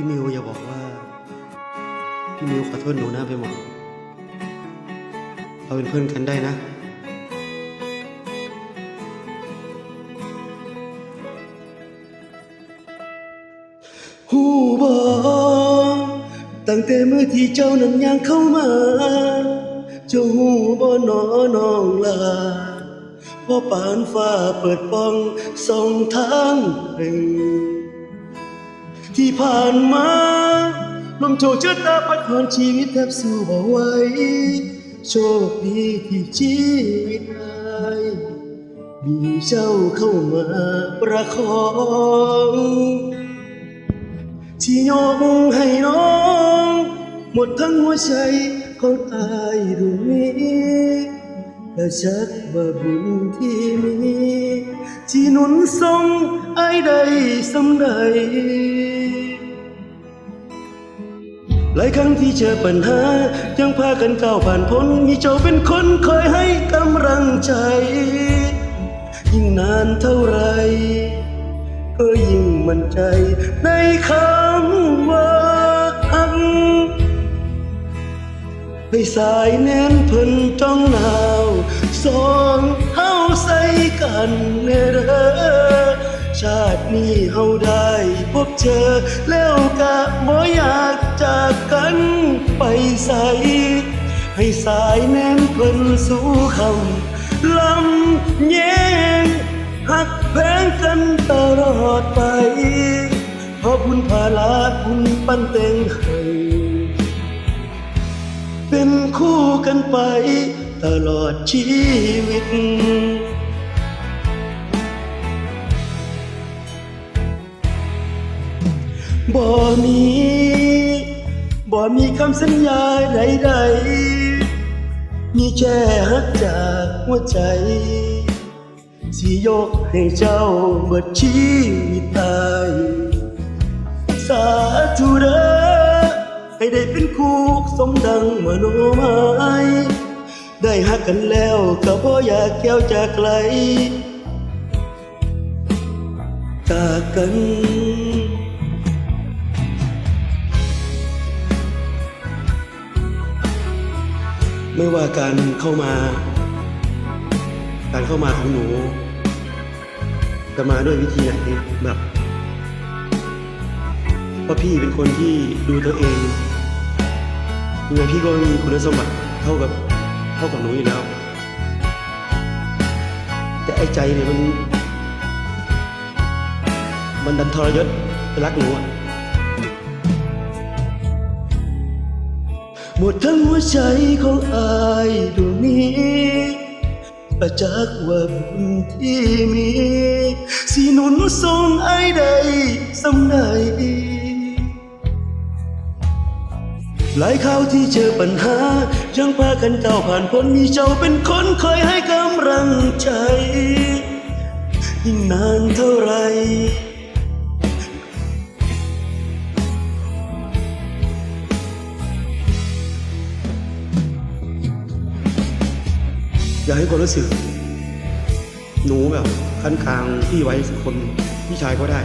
พี่มิวอย่าบอกว่า พี่มิวขอโทษหนูนะไปหมดเราเป็นเพื่อนกันได้นะ หูบอตั้งแต่เมื่อที่เจ้านั้นยังเข้ามา เจ้าหูบอหนอน้องลาพอปานฟ้าเปิดป้องสองทางให้ ที่ผ่านมาลมโชกชะตาพัดผ่านชีวิตแทบสู้บ่ไหวโชคดีที่ชีวิตไอ้มีเจ้าเข้ามาประคองที่ยกให้น้อง หมดทั้งหัวใจของอายดวงนี้และชักว่าบุญที่มีที่หนุนส่งอายได้สำใด หลายครั้งที่เจอปัญหา ยังพากันก้าวผ่านพ้น มีเจ้าเป็นคนคอยให้กำลังใจ ยิ่งนานเท่าไร ก็ยิ่งมั่นใจในคำว่าอักให้สายแน่นเพิ่นจ้องหนาวสองเฮาใส่กันเนเด้อชาตินี้เฮาได้ บเจอ แล้วกะบ่อยากจากกันไปใส ให้สายแน่นเพิ่นสู่คำลำแยงหักแพงกันตลอดไป เพราะบุญพาลาบุญปั้นเต็งให้เป็นคู่กันไปตลอดชีวิต บ่มีบ่มีคำสัญญาใดๆ มีแค่ฮักจากหัวใจ สิยกให้เจ้าเบิดชีวิตตาย สาธุเด้อให้ได้เป็นคู่สมดังมโนหมายได้หักกันแล้วก็บ่อยากแก้วจากไกลจากกัน ไม่ว่าการเข้ามา การเข้ามาของหนู จะมาด้วยวิธีไหนแบบเพราะพี่เป็นคนที่ดูตัวเองยังไงพี่ก็มีคุณสมบัติเท่ากับเท่ากับหนูอยู่แล้ว แต่ไอ้ใจเนี่ยมัน มันดันทรยศไปรักหนูอะ หมดทั้งหัวใจของอายดวงนี้ประจักษ์ว่าบุญที่มีสิหนุนส่งไอ้ายใดสำใดหลายคราวที่เจอปัญหา ยังพากันก้าวผ่านพ้นมีเจ้าเป็นคนคอยให้กำลังใจ ยิ่งนานเท่าไร อยากให้ความรู้สึก หนูแบบคันคางพี่ไว้สักคนพี่ชายก็ได้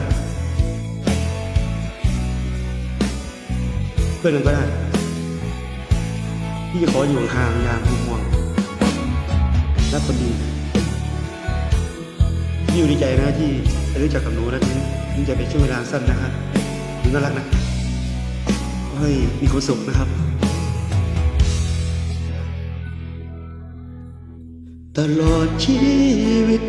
เพื่อนกันก็ได้พี่จะขออยู่ห่างอยางห่วงรักคนดีพี่อยู่ดีใจนะที่ได้รู้จักกับหนูนะที่นี่จะเป็นช่วงเวลาสั้นนะครับหนูน่ารักนะขอให้มีความสุขนะครับ ตลอดชีวิต